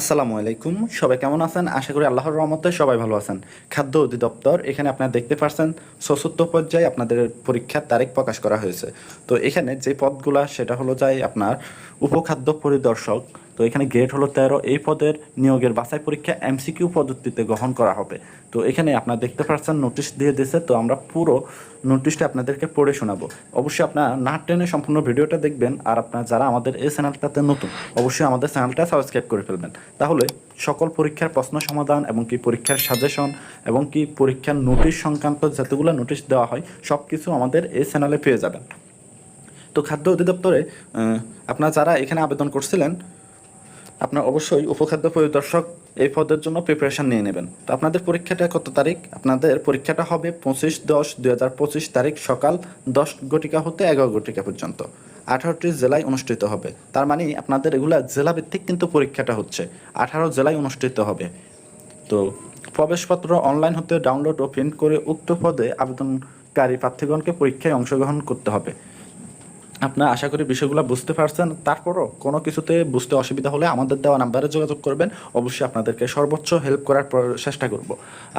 আসসালামু আলাইকুম। সবাই কেমন আছেন? আশা করি আল্লাহর রহমতে সবাই ভালো আছেন। খাদ্য অধিদপ্তর, এখানে আপনারা দেখতে পাচ্ছেন চতুর্থ পর্যায়ে আপনাদের পরীক্ষার তারিখ প্রকাশ করা হয়েছে। তো এখানে যে পদগুলা, সেটা হলো যাই আপনার উপখাদ্য পরিদর্শক তো এখানে গ্রেড হলো তেরো। এই পদের নিয়োগের বাছাই পরীক্ষা এমসিকিউ পদ্ধতিতে গ্রহণ করা হবে। তো এখানে আপনারা দেখতে পাচ্ছেন নোটিশ দিয়ে দিয়েছে, তো আমরা পুরো নোটিশটা আপনাদেরকে পড়ে শোনাবো। অবশ্যই আপনার না টেনে সম্পূর্ণ ভিডিওটা দেখবেন, আর আপনার যারা আমাদের এই চ্যানেলটাতে নতুন, অবশ্যই আমাদের চ্যানেলটা সাবস্ক্রাইব করে ফেলবেন। তাহলে সকল পরীক্ষার প্রশ্ন সমাধান এবং কি পরীক্ষার সাজেশন এবং কি পরীক্ষার নোটিশ সংক্রান্ত যতগুলো নোটিশ দেওয়া হয় সব কিছু আমাদের এই চ্যানেলে পেয়ে যাবেন। তো খাদ্য অধিদপ্তরে আপনারা যারা এখানে আবেদন করছিলেন আপনার অবশ্যই উপখাদ্য পরিদর্শক এই পদের জন্য প্রিপারেশন নিয়ে নেবেন। তো আপনাদের পরীক্ষাটা কত তারিখ? আপনাদের পরীক্ষাটা হবে পঁচিশ দশ দুই হাজার পঁচিশ তারিখ সকাল দশ ঘটিকা হতে এগারো ঘটিকা পর্যন্ত। আঠারোটি জেলায় অনুষ্ঠিত হবে। তার মানে আপনাদের এগুলা জেলাভিত্তিক কিন্তু পরীক্ষাটা হচ্ছে। আঠারো জেলায় অনুষ্ঠিত হবে। তো প্রবেশপত্র অনলাইন হতে ডাউনলোড ও প্রিন্ট করে উক্ত পদে আবেদনকারী প্রার্থীগণকে পরীক্ষায় অংশগ্রহণ করতে হবে। আপনার আশা করি বিষয়গুলো বুঝতে পারছেন। তারপরও কোনো কিছুতে বুঝতে অসুবিধা হলে আমাদের দেওয়া নাম্বারে যোগাযোগ করবেন। অবশ্যই আপনাদেরকে সর্বোচ্চ হেল্প করার চেষ্টা করব।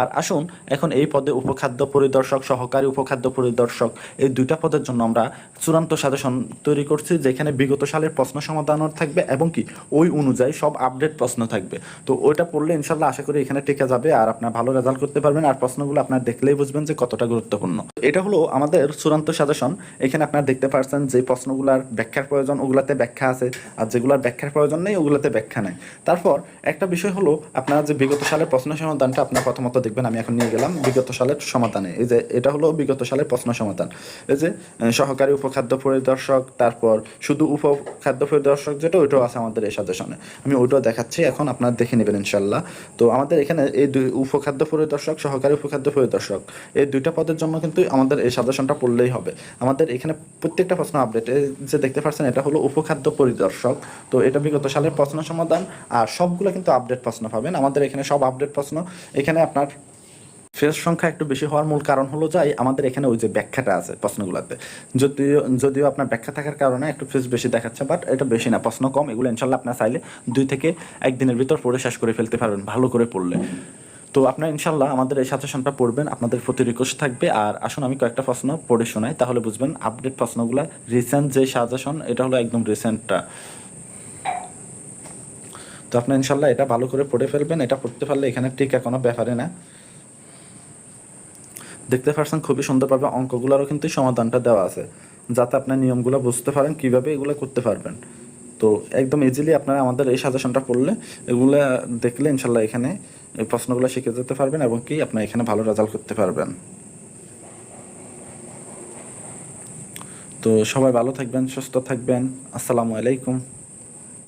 আর আসুন, এখন এই পদে উপখাদ্য পরিদর্শক, সহকারী উপখাদ্য পরিদর্শক এই দুইটা পদের জন্য আমরা চূড়ান্ত সাজেশন তৈরি করছি, যেখানে বিগত সালের প্রশ্ন সমাধানও থাকবে এবং কি ওই অনুযায়ী সব আপডেট প্রশ্ন থাকবে। তো ওইটা পড়লে ইনশাল্লাহ আশা করি এখানে টিকে যাবে আর আপনার ভালো রেজাল্ট করতে পারবেন। আর প্রশ্নগুলো আপনার দেখলেই বুঝবেন যে কতটা গুরুত্বপূর্ণ। এটা হলো আমাদের চূড়ান্ত সাজেশন। এখানে আপনারা দেখতে পারছেন যে প্রশ্নগুলোর ব্যাখ্যার প্রয়োজন, ওগুলাতে ব্যাখ্যা আছে, আর যেগুলোর ব্যাখ্যার প্রয়োজন নেই, ওগুলাতে ব্যাখ্যা নেই। তারপর একটা বিষয় হলো, আপনারা যে বিগত সালের প্রশ্ন সমাধানটা আপনার প্রথমত দেখবেন, আমি এখন নিয়ে গেলাম বিগত সালের সমাধানে। এই যে, এটা হলো বিগত সালের প্রশ্ন সমাধান। এই যে সহকারী উপখাদ্য পরিদর্শক, তারপর শুধু উপখাদ্য পরিদর্শক যেটা, ওইটাও আছে আমাদের এই সাজেশনে। আমি ওইটাও দেখাচ্ছি, এখন আপনারা দেখে নেবেন ইনশাল্লাহ। তো আমাদের এখানে এই দুই, উপখাদ্য পরিদর্শক, সহকারী উপখাদ্য পরিদর্শক, এই দুইটা পদের জন্য কিন্তু আমাদের এই সাজেশনটা পড়লেই হবে। আমাদের এখানে প্রত্যেকটা প্রশ্ন আপডেট যে দেখতে পাচ্ছেন, এটা হলো উপখাদ্য পরিদর্শক। তো এটা বিগত সালের প্রশ্ন সমাধান। আর সবগুলো কিন্তু আপডেট প্রশ্ন পাবেন। আমাদের এখানে সব আপডেট প্রশ্ন। এখানে আপনার ফেস সংখ্যা একটু বেশি হওয়ার মূল কারণ হলো যাই আমাদের এখানে ওই যে ব্যাখ্যাটা আছে প্রশ্নগুলোতে। যদিও যদিও আপনার ব্যাখ্যা থাকার কারণে একটু ফেস বেশি দেখাচ্ছে বাট এটা বেশি না, প্রশ্ন কম। এগুলো ইনশাল্লাহ আপনার চাইলে দুই থেকে একদিনের ভিতর পড়ে শেষ করে ফেলতে পারবেন, ভালো করে পড়লে। তো আপনার ইনশাল্লাহ আমাদের এই সাজেশনটা পড়বেন, আপনাদের প্রতি রিকোয়েস্ট থাকবে। আর আসুন, আমি কয়েকটা প্রশ্ন পড়ে শোনাই, তাহলে বুঝবেন আপডেট প্রশ্নগুলো। রিসেন্ট যে সাজেশন এটা হলো একদম রিসেন্টটা তো আপনার ইনশাল্লাহ এটা ভালো করে পড়ে ফেলবেন। এটা পড়তে পারলে এখানে টিকা কোনো ব্যাপারে না। দেখতে পারছেন, খুবই সুন্দরভাবে অঙ্কগুলোরও কিন্তু সমাধানটা দেওয়া আছে। যাতে আপনার নিয়মগুলো বুঝতে পারেন, কীভাবে এগুলো করতে পারবেন। তো একদম ইজিলি আপনারা আমাদের এই সাজেশনটা পড়লে এগুলো দেখলে ইনশাল্লাহ এখানে এই প্রশ্নগুলো শিখে যেতে পারবেন এবং কি আপনার এখানে ভালো রেজাল্ট করতে পারবেন। তো সবাই ভালো থাকবেন, সুস্থ থাকবেন। আসসালামু আলাইকুম।